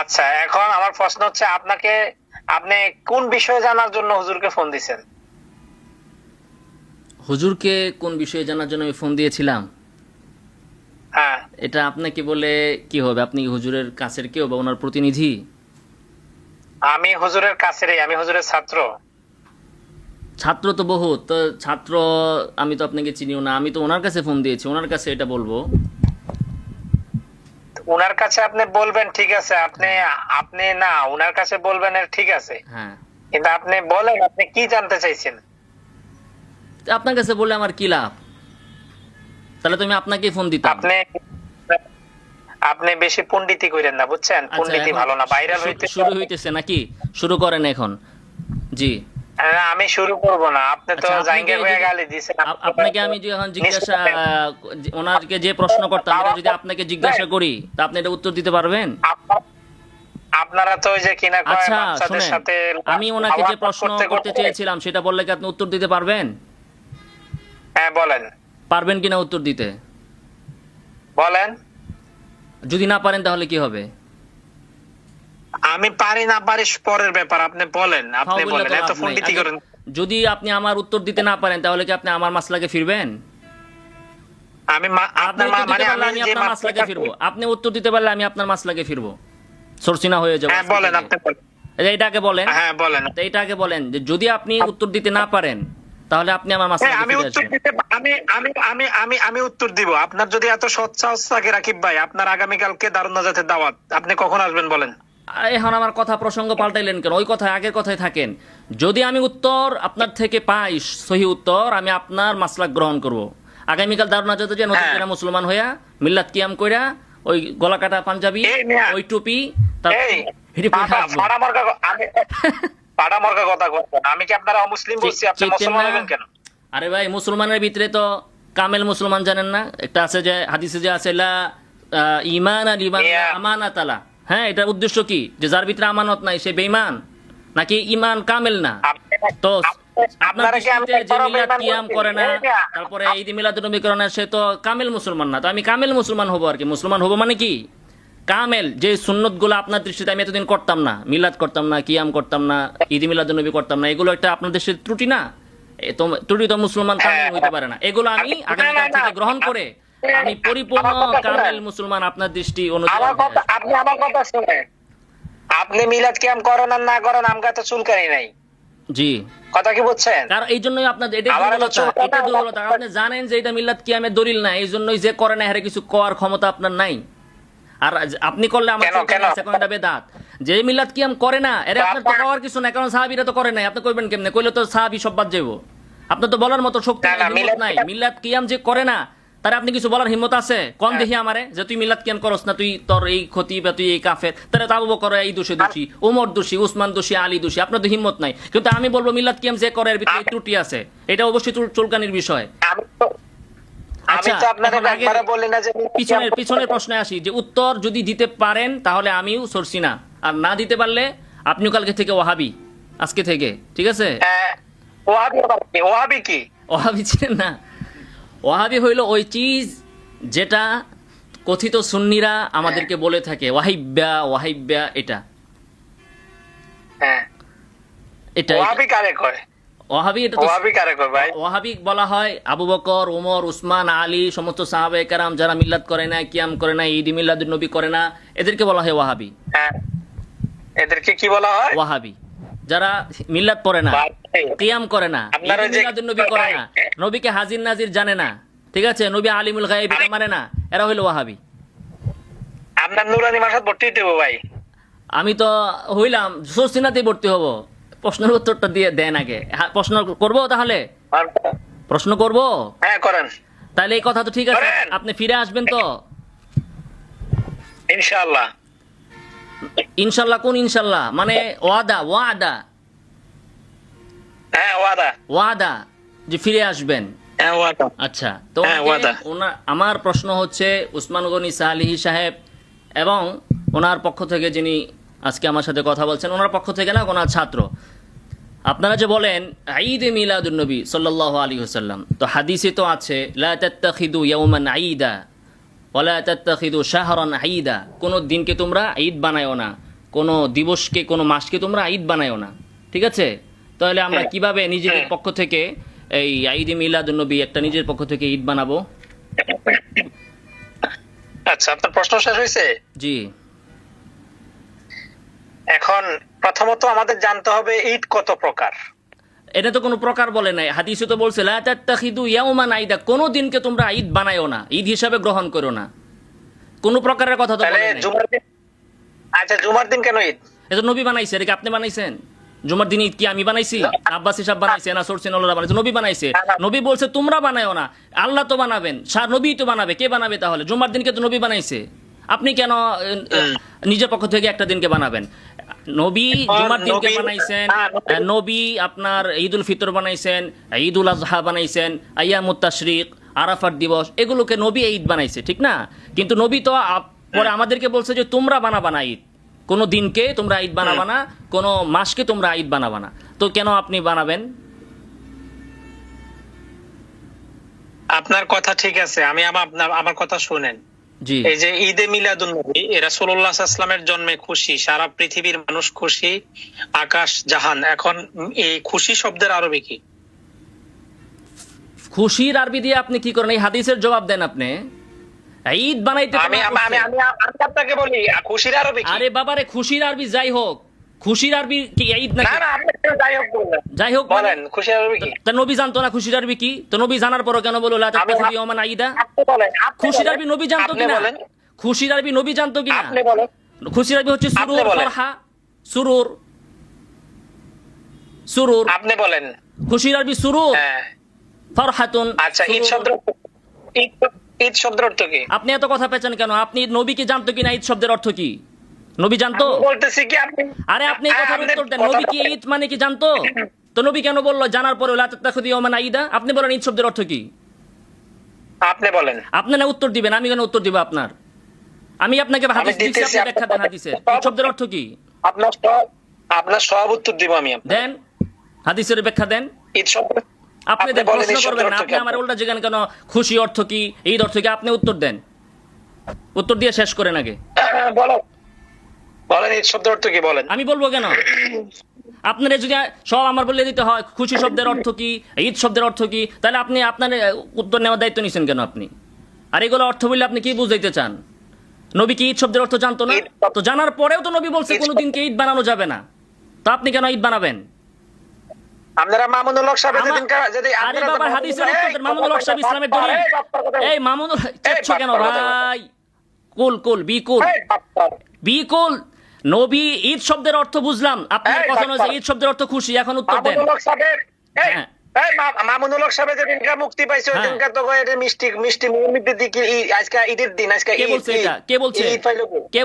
আচ্ছা এখন আমার প্রশ্ন হচ্ছে আপনাকে আপনি কোন বিষয়ে জানার জন্য হুজুরকে ফোন দিছেন? হুজুরকে কোন বিষয়ে জানার জন্য আমি ফোন দিয়েছিলাম? হ্যাঁ। এটা আপনাকে বলে কি হবে? আপনি হুজুরের কাছের কেউ বা ওনার প্রতিনিধি? আমি হুজুরের কাছেরই আমি হুজুরের ছাত্র। ছাত্র তো বহুত তো ছাত্র আমি তো আপনাকে চিনিও না আমি তো ওনার কাছে ফোন দিয়েছি ওনার কাছে এটা বলব। উনার কাছে আপনি বলবেন ঠিক আছে আপনি আপনি না উনার কাছে বলবেন এর ঠিক আছে। হ্যাঁ। কিন্তু আপনি বলেন আপনি কি জানতে চাইছেন? আপনার কাছে বলে আমার কি লাভ? তাহলে তুমি আপনাকেই ফোন দিতাম। আপনি আপনি বেশি পণ্ডিতি করেন না বুঝছেন? আচ্ছা, পণ্ডিতি ভালো না ভাইরাল হইতে শুরু হইতেছে নাকি? শুরু করেন এখন। জি। আমি শুরু করব না। আপনি তো আচ্ছা, গালি আপনাকে আমি যে এখন জিজ্ঞাসা ওনাকে যে প্রশ্ন করতাম এটা যদি আপনাকে জিজ্ঞাসা করি তা আপনি এটা উত্তর দিতে পারবেন? আপনারা তো ওই যে কিনা কয় আচ্ছা বাচ্চাদের সাথে আমি ওনাকে যে প্রশ্ন করতে- চেয়েছিলাম সেটা বললে কি আপনি উত্তর দিতে পারবেন? হ্যাঁ বলেন। পারবেন কিনা উত্তর দিতে? বলেন। যদি না পারেন তাহলে কি হবে? আমি পারি না পারি পরের ব্যাপার আপনি বলেন আপনি হ্যাঁ, বলেন এত। আগে- করেন। যদি আপনি আমার উত্তর দিতে না পারেন তাহলে কি আপনি আমার মাসলাকে ফিরবেন? আমি আপনার মা- মানে আমি যে মাসলাকে ফিরবো। আপনি উত্তর দিতে পারলে আমি আপনার মাসলাকে ফিরবো। সরসিনা হয়ে যাব হ্যাঁ বলেন আপনি এটাকে বলেন। হ্যাঁ বলেন। তো এটাকে বলেন যে যদি আপনি উত্তর দিতে না পারেন তাহলে আপনি আমার হ্যাঁ, মাসলাকে আমি উত্তর দিতে আমি আমি আমি আমি আমি উত্তর দিব। আপনার যদি এত সৎ সাহস থাকে রাকিব ভাই আপনার আগামীকালকে দারুণ জাতের দাওয়াত। আপনি কখন আসবেন বলেন? এখন আমার কথা প্রসঙ্গ পাল্টাইলেন কেন? ওই কথা আগের কথায় থাকেন। যদি আমি উত্তর আপনার থেকে পাই সহি উত্তর আমি আপনার মাসলাক গ্রহণ করব। আগামীকাল দারুণা যাতে যে নতুন হ্যাঁ। মুসলমান হইয়া মিল্লাত কিয়াম কইরা ওই গলা কাটা পাঞ্জাবি ওই টুপি আরে ভাই মুসলমানের ভিতরে তো কামেল মুসলমান জানেন না। একটা আছে যে হাদিসে যে আছে ইমান আর ইমান আলা হ্যাঁ এটার উদ্দেশ্য কি? যে যার ভিতরে আমানত নাই সে বেঈমান? নাকি ইমান কামেল না? তো আপনার আপনারা কি আমি দৃষ্টিতে যে বড় মিলাদ বেঈমান কিয়াম করে না তারপরে ঈদ করে না সে তো কামেল মুসলমান না। তো আমি কামেল মুসলমান হব আর কি। মুসলমান হব মানে কি? কামেল যে সুন্নতগুলো আপনার দৃষ্টিতে আমি এতদিন করতাম না। মিলাদ করতাম না কিয়াম করতাম না ঈদ মিলাদ নবী করতাম না এগুলো একটা আপনার দেশের ত্রুটি না? তো ত্রুটি তো মুসলমান কামেল হ্যাঁ। হইতে পারে না। এগুলো আমি আমি- আগামীকাল থেকে গ্রহণ করে আমি পরিপূর্ণ আমার। কামেল মুসলমান আপনার দৃষ্টি অনুযায়ী আমার কথা আপনি আমার কথা শুনে আপনি মিলাদ কিয়াম করেন আর না করেন আমগা তো চুলকানি নাই। জি। কথা কি বুঝছেন? কারণ এই জন্যই আপনাদের এটা আমার দুর্বলতা এটা দুর্বলতা। আপনি জানেন যে এটা মিল্লাত কিয়ামের দলিল না এই জন্যই যে করে না হেরে কিছু করার ক্ষমতা আপনার নাই। আর আপনি করলে আমার? সেকেন্ডটা বেদাত? যে মিল্লাত কিয়াম করে না এর আপনার তো করার কিছু না কারণ সাহাবিরা তো করে নাই। আপনি করবেন কেমনে? কইলে তো সাহাবি সব বাদ যাইব। আপনার তো বলার মতো শক্তি নাই, মিলাদ মিল্লাত কিয়াম যে করে না তার আপনি কিছু বলার হিম্মত আছে? কোন হ্যাঁ। দেখি আমারে যে তুই মিলাদ কিয়াম করস না তুই তোর এই ক্ষতি বা তুই এই কাফের। তাহলে তাবু বকর এই দোষে দোষী ওমর দোষী উসমান দোষী আলী দোষী আপনার তো হিম্মত নাই। কিন্তু আমি বলব মিলাদ কিয়াম যে করে এর ভিতরে ত্রুটি আছে। এটা অবশ্যই চুলকানির বিষয়। আচ্ছা, পিছনের পিছনের প্রশ্নে আসি যে উত্তর যদি দিতে পারেন তাহলে আমিও সরছি না। আর না দিতে পারলে আপনিও কালকে থেকে ওহাবি আজকে থেকে ঠিক আছে? হ্যাঁ? ওহাবি কি? ওহাবি ছিলেন না? ওহাবি হইল ওই চিজ যেটা কথিত সুন্নিরা আমাদেরকে বলে থাকে ওয়াহিব্যা ওয়াহিব্যা এটা। হ্যাঁ। এটা ওহাবি কারে কয়? ওহাবি এটা তো ওহাবি কারে কয় ভাই? ওহাবি বলা হয় আবু বকর ওমর উসমান আলী সমস্ত সাহাবে কারাম যারা মিল্লাত করে না কিয়াম করে না ঈদ মিল্লাদ নবী করে না এদেরকে বলা হয় ওয়াহাবি। হ্যাঁ। এদেরকে কি বলা হয়? ওয়াহাবি। যারা মিল্লাত পড়ে না। কিয়াম করে না। নবী করে না। নবীকে হাজির নাজির জানে না। ঠিক আছে? নবী আলিমুল গায়েব এটা মানে না। এরা হইল ওয়াহাবি। আপনার নুরানি মাসাদ ভর্তি দেবো ভাই। আমি তো হইলাম সস্তিনাতে ভর্তি হব। প্রশ্নের উত্তরটা দিয়ে দেন আগে। প্রশ্ন করব তাহলে? প্রশ্ন করব? হ্যাঁ করেন। তাহলে এই কথা তো ঠিক আছে। আপনি ফিরে আসবেন তো? ইনশাআল্লাহ। ইনশাল্লাহ কোন ইনশাল্লাহ মানে ওয়াদা ওয়াদা। হ্যাঁ ওয়াদা। ওয়াদা যে ফিরে আসবেন। হ্যাঁ ওয়াদা। আচ্ছা তো হ্যাঁ, আমার প্রশ্ন হচ্ছে উসমান গনি সালিহি সাহেব এবং ওনার পক্ষ থেকে যিনি আজকে আমার সাথে কথা বলছেন ওনার পক্ষ থেকে না ওনার ছাত্র। আপনারা যে বলেন ঈদ সাল্লাল্লাহু আলী হুসাল্লাম তো হাদিসে তো আছে লা তাত্তাখিদু ইয়াউমান ঈদা ওয়ালা তাত্তাখিদু শাহরান ঈদা। কোনো দিনকে তোমরা ঈদ বানায়ও না কোনো দিবসকে কোনো মাসকে তোমরা ঈদ বানায়ও না। ঠিক আছে? তাহলে আমরা হ্যাঁ। কীভাবে নিজেদের হ্যাঁ। পক্ষ থেকে এই ঈদ মিলাদুন নবী একটা নিজের পক্ষ থেকে ঈদ বানাবো? আচ্ছা আপনার প্রশ্ন শেষ হয়েছে? জি। এখন প্রথমত আমাদের জানতে হবে ঈদ কত প্রকার? এটা তো কোনো প্রকার বলে নাই। হাদিসে তো বলছে লা তাত্তাখিদু ইয়াউমান আইদা কোনো দিনকে তোমরা ঈদ বানায়ও না ঈদ হিসাবে গ্রহণ করো না। কোনো প্রকারের কথা তো বলে নাই। আচ্ছা জুমার দিন কেন ঈদ? এটা নবী বানাইছে এটা কি আপনি বানাইছেন? জুমার দিন ঈদ কি আমি বানাইছি? আব্বাস হিসাব বানাইছে না সরসিন আল্লাহ বানাইছে নবী বানাইছে। নবী বলছে তোমরা বানায়ও না আল্লাহ তো বানাবেন সার নবী তো বানাবে কে বানাবে তাহলে? জুমার দিনকে তো নবী বানাইছে। আপনি কেন নিজের পক্ষ থেকে একটা দিনকে বানাবেন? নবী জুমার দিনকে বানাইছেন নবী- আপনার ঈদ উল ফিতর বানাইছেন ঈদ উল আজহা বানাইছেন আয়ামুত তাশরিক আরাফাত দিবস এগুলোকে নবী ঈদ বানাইছে ঠিক না? কিন্তু নবী তো পরে আমাদেরকে বলছে যে তোমরা বানাবা না ঈদ। কোনো দিনকে তোমরা ঈদ বানাবা না কোনো মাসকে তোমরা ঈদ বানাবা না। তো কেন আপনি বানাবেন? আপনার কথা ঠিক আছে আমি আমার আপনার আমার কথা শুনেন। জি। এই যে ঈদে মিলাদুন নবী এরা সোল্লাহ আসলামের জন্মে খুশি সারা পৃথিবীর মানুষ খুশি আকাশ জাহান। এখন এই খুশি শব্দের আরবি কি? খুশির আরবি দিয়ে আপনি কি করেন? এই হাদিসের জবাব দেন আপনি। ঈদ বানাইতে আমি আমি আমি আপনাকে বলি খুশির আরবি কি? আরে বাবারে খুশির আরবি যাই হোক। খুশির আরবি কি ঈদ না না আপনি যাই হোক বললেন যাই হোক মানে- বলেন খুশির আরবি কি? তা নবী জানতো না খুশির আরবি কি? তো নবী জানার পরও কেন বলো লা তাত্তাখিযু ইয়াওমান আইদা? বলেন খুশির আরবি নবী জানতো কিনা? বলেন। খুশির আরবি নবী জানতো কিনা? আপনি বলেন। খুশির আরবি হচ্ছে সুরুর ফরহা সুরুর। সুরুর। আপনি বলেন। খুশির আরবি সুরুর। হ্যাঁ। ফরহাতুন আচ্ছা ঈদ শব্দ ঈদ ঈদ শব্দের অর্থ কি? আপনি এত কথা পেয়েছেন কেন? আপনি নবী কি জানতো কিনা? ঈদ শব্দের অর্থ কি? নবী জানতো? বলতেছি কি আপনি আরে আপনি কথার উত্তর দেন নবী কি বলেন। ঈদ মানে কি জানতো? তো নবী কেন বলল জানার পরে আইদা আপনি বলেন ঈদ শব্দের অর্থ কি? আপনি বলেন। আপনি না উত্তর দিবেন আমি কেন উত্তর দিব আপনার? আমি আপনাকে হাদিস দিচ্ছি আপনি ব্যাখ্যা দেন কথা- হাদিসের। ঈদ শব্দের অর্থ কি? আপনার সব আপনার সব উত্তর দিব আমি দেন হাদিসের ব্যাখ্যা দেন। ঈদ শব্দ আপনি প্রশ্ন করবেন না আপনি আমার উল্টা জিজ্ঞান কেন খুশি অর্থ কি? ঈদ অর্থ কি আপনি উত্তর দেন? উত্তর দিয়ে শেষ করেন আগে। বলো। বলেন ঈদ শব্দের অর্থ কি বলেন। আমি বলব কেন? আপনার যদি সব আমার বলে দিতে হয় খুশি শব্দের অর্থ কি ঈদ শব্দের অর্থ কি তাহলে আপনি আপনার উত্তর নেওয়ার দায়িত্ব নিছেন কেন আপনি? আর এগুলো অর্থ বললে আপনি কি বুঝাইতে চান? নবী কি ঈদ শব্দের অর্থ জানতো না? তো জানার পরেও তো নবী বলছে ঈদ কোনো ঈদ বানানো যাবে না। তা আপনি কেন ঈদ বানাবেন? আপনারা মামুনুল হক সাহেব যেদিন যদি আরে বাবা হাদিসের উত্তর মামুনুল হক সাহেব ইসলামের দলিল এই, বাপ্পার কথা বল। এই মামুনুল চেচ্ছ কেন বাপ্পার কথা বল। ভাই কুল কুল বি কুল এই, বাপ্পার। বি কুল নবী ঈদ শব্দের অর্থ বুঝলাম আপনার কথা নয় যে ঈদ শব্দের অর্থ খুশি এখন উত্তর দেন মামুনুল হক হ্যাঁ। সাহেব যেদিনকে মুক্তি পাইছে হ্যাঁ। তো এটা মিষ্টি মিষ্টি দিকে আজকে ঈদের দিন আজকে কে বলছে। এটা কে বলছে কে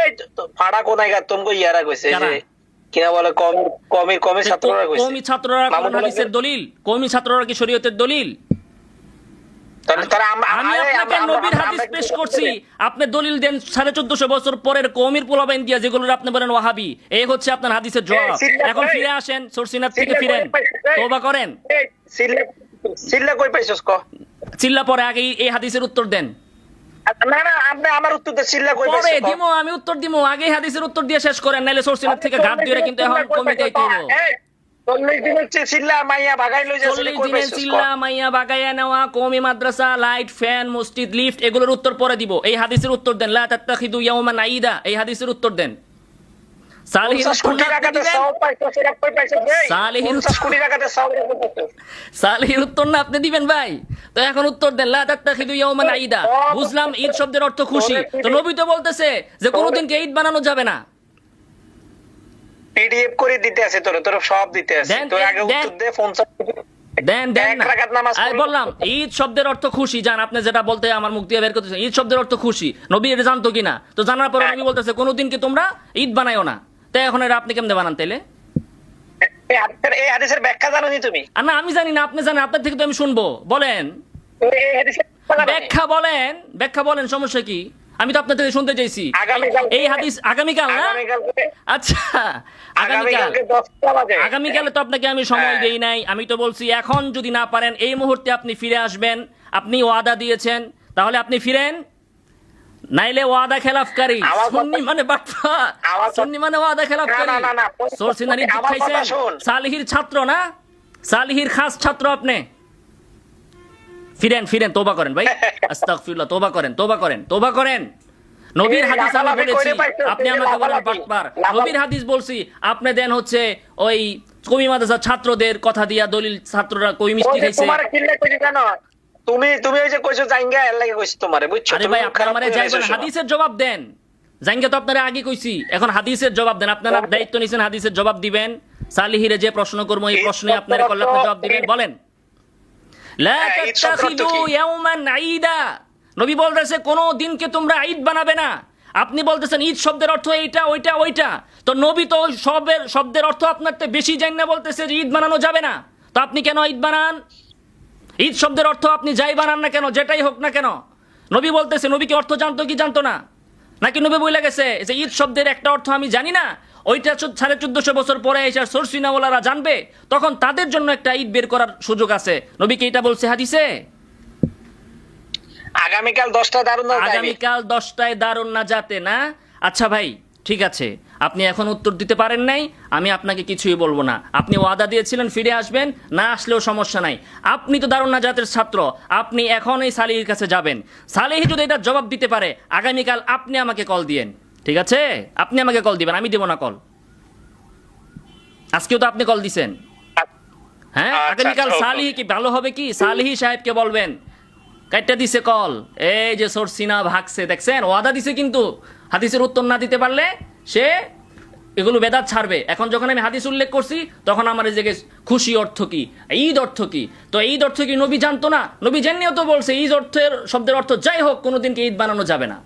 এই ফাড়া কোনায় গা ইয়ারা কইছে কিনা বলে কম কমির কমির ছাত্ররা কইছে। কৌমি ছাত্ররা কোন হাদিসের দলিল? কৌমি ছাত্ররা কি শরীয়তের দলিল? তাহলে তারা আম- আমি আপনাকে নবীর হাদিস পেশ করছি। আপনি দলিল দেন সাড়ে চোদ্দশো বছর পরের কৌমির পোলাবাইন দিয়া যেগুলো আপনি বলেন ওয়াহাবি। এই হচ্ছে আপনার হাদিসের জবাব এখন ফিরে আসেন সরসিনাথ থেকে ফিরেন? তোবা করেন। কই পাইছস ক? চিল্লা পরে আগে এই হাদিসের উত্তর দেন। না না আপনি আমার উত্তর কই পরে আমি দিমো। আগে হাদিসের দিয়ে শেষ করেন নাইলে থেকে ঘাট দিয়ে কিন্তু এখন মাদ্রাসা লাইট ফ্যান মসজিদ লিফট এগুলোর উত্তর পরে দিব। এই হাদিসের উত্তর দেন লা তাত্তাখিদু ইয়াওমান আইদা এই হাদিসের উত্তর দেন। সালেহির উত্তর না আপনি দিবেন? ভাই? তো এখন উত্তর দেন আইদা। বুঝলাম ঈদ শব্দের অর্থ খুশি। তো নবী তো বলতেছে যে কোনোদিনকে ঈদ বানানো যাবে না। পিডিএফ করে দিতে আছে তোর তোর সব দিতে আছে। তোর আগে উত্তর দে পঞ্চাশ দেন দেন আমি বললাম ঈদ শব্দের অর্থ খুশি। জান আপনি যেটা বলতে আমার মুখ দিয়ে বের করতেছেন ঈদ শব্দের অর্থ খুশি। নবী এটা জানতো কিনা? তো জানার পর নবী বলতেছে কোনোদিন কি তোমরা ঈদ বানায়ও না? এখন এটা আপনি কেমনে বানান তাইলে? এই হাদিসের- ব্যাখ্যা জানো নি তুমি না আমি জানি না আপনি জানেন আপনার থেকে তো আমি শুনব বলেন। ব্যাখ্যা বলেন ব্যাখ্যা বলেন সমস্যা কি? আমি তো আপনার থেকে শুনতে চাইছি। আগামীকাল- এই হাদিস আগামীকাল না? আচ্ছা আগামীকাল। আগামীকালে তো আপনাকে আমি সময় হ্যাঁ। দেই নাই আমি তো বলছি এখন যদি না পারেন এই মুহূর্তে আপনি ফিরে আসবেন আপনি ওয়াদা দিয়েছেন তাহলে আপনি ফিরেন। নাইলে ওয়াদা খেলাফকারী। সুন্নি মানে বাটপা সুন্নি মানে ওয়াদা খেলাফকারী। সোরসিনারি খাইছেন? সালিহির ছাত্র না? সালিহির খাস ছাত্র আপনি? ফিরেন ফিরেন তোবা করেন ভাই। আস্তাগফিরুল্লাহ তোবা করেন তোবা করেন তোবা করেন। নবীর হাদিস আমি বলেছি আপনি আমাকে বলেন। বাটপার নবীর হাদিস বলছি আপনি দেন হচ্ছে ওই কমি মাদ্রাসার ছাত্রদের কথা দিয়া দলিল ছাত্ররা কই মিষ্টি খাইছে? তুমি তুমি ওই যে কইছো জাইঙ্গা এর লাগি কইছি তোমারে বুঝছ? আরে ভাই মুখ আপনি খারাপ আমারে যাইবেন হাদিসের জবাব দেন। জাইঙ্গা তো আপনারা আগে কইছি এখন হাদিসের জবাব দেন। আপনারা দায়িত্ব নিছেন হাদিসের জবাব দিবেন। সালিহিরে যে প্রশ্ন করব এই প্রশ্নে আপনারা করলে আপনি জবাব দিবেন বলেন। লা হ্যাঁ, তাত্তাখিদু ইয়াওমান ঈদা। নবী বলতেছে কোন দিনকে তোমরা ঈদ বানাবে না। আপনি বলতেছেন ঈদ শব্দের অর্থ এইটা ওইটা ওইটা। তো নবী তো সবের শব্দের অর্থ আপনার তো বেশি জান না বলতেছে যে ঈদ বানানো যাবে না। তো আপনি কেন ঈদ বানান? ঈদ শব্দের অর্থ আপনি যাই বানান না কেন যেটাই হোক না কেন। নবী বলতেছে নবী কি অর্থ জানতো কি জানতো না? নাকি নবী বলে গেছে যে ঈদ শব্দের একটা অর্থ আমি জানি না ওইটা সাড়ে চোদ্দশো বছর পরে এসে সরসিনাওয়ালারা জানবে তখন তাদের জন্য একটা ঈদ বের করার সুযোগ আছে। নবী কি এটা বলছে হাদিসে? আগামীকাল দশটায় দারুণ আগামীকাল দশটায় দারুণ না যাতে না? আচ্ছা ভাই ঠিক আছে। আপনি এখন উত্তর দিতে পারেন নাই আমি আপনাকে কিছুই বলব না। আপনি ওয়াদা দিয়েছিলেন ফিরে আসবেন না আসলেও সমস্যা নাই। আপনি তো দারুণ না জাতের ছাত্র আপনি এখন এই সালিহির কাছে যাবেন। সালিহি যদি এটা জবাব দিতে পারে আগামীকাল আপনি আমাকে কল দিয়েন। ঠিক আছে? আপনি আমাকে কল দিবেন আমি দেবো না কল। আজকেও তো আপনি কল দিছেন। হ্যাঁ? আচ্ছা, আগামীকাল আচ্ছা, সালিহি কি ভালো হবে কি? সালিহি সাহেবকে বলবেন। কাইটা দিছে কল। এই যে সরসিনা ভাগছে দেখছেন? ওয়াদা দিছে কিন্তু। হাদিসের উত্তর না দিতে পারলে সে এগুলো বেদাত ছাড়বে। এখন যখন আমি হাদিস উল্লেখ করছি, তখন আমার এই যে খুশি অর্থ কি? ঈদ অর্থ কি? তো ঈদ অর্থ কি নবী জানতো না? নবী জেনেও তো বলছে, ঈদ অর্থের শব্দের অর্থ যাই হোক কোনোদিনকে ঈদ বানানো যাবে না।